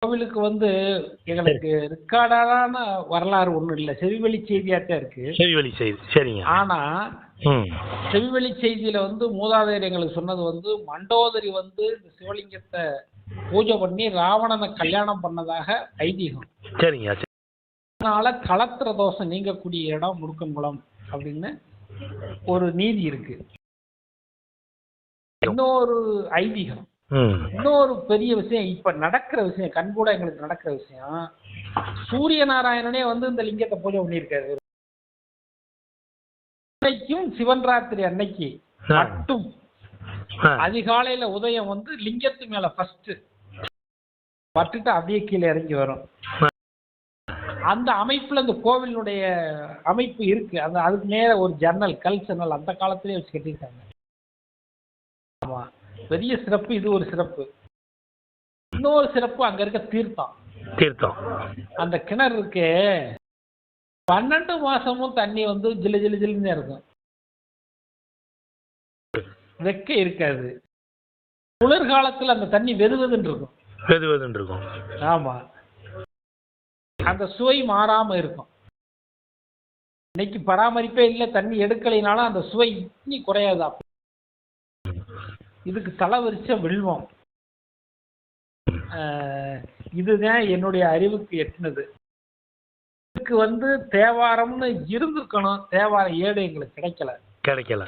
கோவிலுக்கு வந்து எங்களுக்கு ரெக்கார்டான வரலாறு ஒன்றும் இல்லை. செவிவழி செய்தியாக தான் இருக்கு. செவிவழி செய்தி சரிங்க. ஆனா ம். செவிவழி செய்தியில வந்து மூதாதையர் எங்களுக்கு சொன்னது வந்து மண்டோதரி வந்து இந்த சிவலிங்கத்தை பூஜை பண்ணி ராவணனை கல்யாணம் பண்ணதாக ஐதீகம். சரிங்க. சரி. அதனால களத்திர தோஷம் நீங்கக்கூடிய இடம் முடுக்கங்குளம் அப்படின்னு ஒரு நீதி இருக்கு. இன்னொரு ஐதீகம். இன்னொரு பெரிய விஷயம் இப்ப நடக்கிற விஷயம் கண்கூட எங்களுக்கு நடக்கிற விஷயம் சூரிய நாராயணனே வந்து இந்த லிங்கத்தை பூஜை பண்ணியிருக்காரு. அன்னைக்கும் சிவன் ராத்திரி அன்னைக்கு. மட்டும். அதிகாலையில உதயம் வந்து லிங்கத்து மேல ஃபர்ஸ்ட் பட்டுட்டு அப்படியே கீழே இறங்கி வரும். அந்த அமைப்புல இந்த கோவிலினுடைய அமைப்பு இருக்கு. அந்த அதுக்கு நேர ஒரு ஜன்னல் கல் ஜன்னல் அந்த காலத்திலே வச்சு கட்டியிருக்காங்க. பெரிய சிறப்பு இது ஒரு சிறப்பு. இன்னொரு சிறப்பு அங்க இருக்க தீர்த்தம். தீர்த்தம். அந்த கிணறு இருக்கே பன்னெண்டு மாசமும் தண்ணி வந்து ஜிலு ஜிலு ஜிலுன்னு இருக்கும். வெக்க இருக்காது. குளிர்காலத்துல அந்த தண்ணி வெதுவெதுன்னு இருக்கும். வெது வெதுன்னு இருக்கும். ஆமா. அந்த சுவை மாறாம இருக்கும். இன்னைக்கு பராமரிப்பே இல்லை தண்ணி எடுக்கலைனாலும் அந்த சுவை இன்னி குறையாது. இதுக்கு தலைவரிச்ச வில்வம். இதுதான் என்னுடைய அறிவுக்கு எட்டினது. இதுக்கு வந்து தேவாரம்னு இருந்திருக்கணும். தேவாரம் ஏடு எங்களுக்கு கிடைக்கல. கிடைக்கல.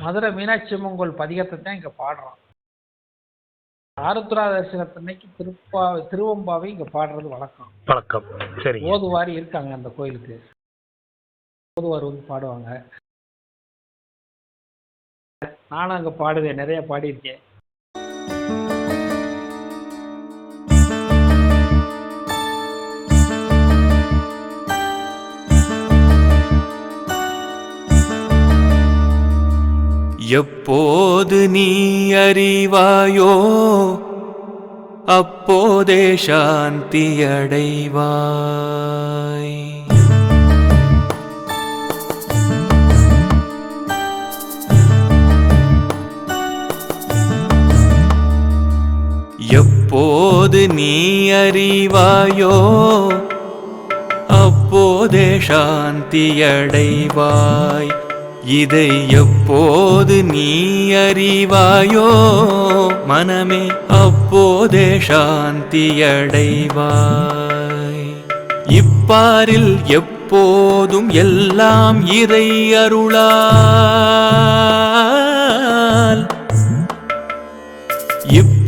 மதுரை மீனாட்சி அம்மன் கோயில் பதிகத்தை தான் இங்க பாடுறோம். ஆருத்ரா தரிசனத்தன்னைக்கு திருப்பா திருவம்பாவை இங்க பாடுறது வழக்கம். பழக்கம் சரிங்க. ஓதுவாரி இருக்காங்க அந்த கோயிலுக்கு. ஓதுவார் வந்து பாடுவாங்க. நானும் அங்க பாடுவேன் நிறைய பாடியிருக்கேன். எப்போது நீ அறிவாயோ அப்போதே சாந்தி அடைவாய். எப்போது நீ அறிவாயோ அப்போதே சாந்தியடைவாய் இதை எப்போது நீ அறிவாயோ மனமே அப்போதே சாந்தியடைவாய் இப்பாரில் எப்போதும் எல்லாம் இறை அருளா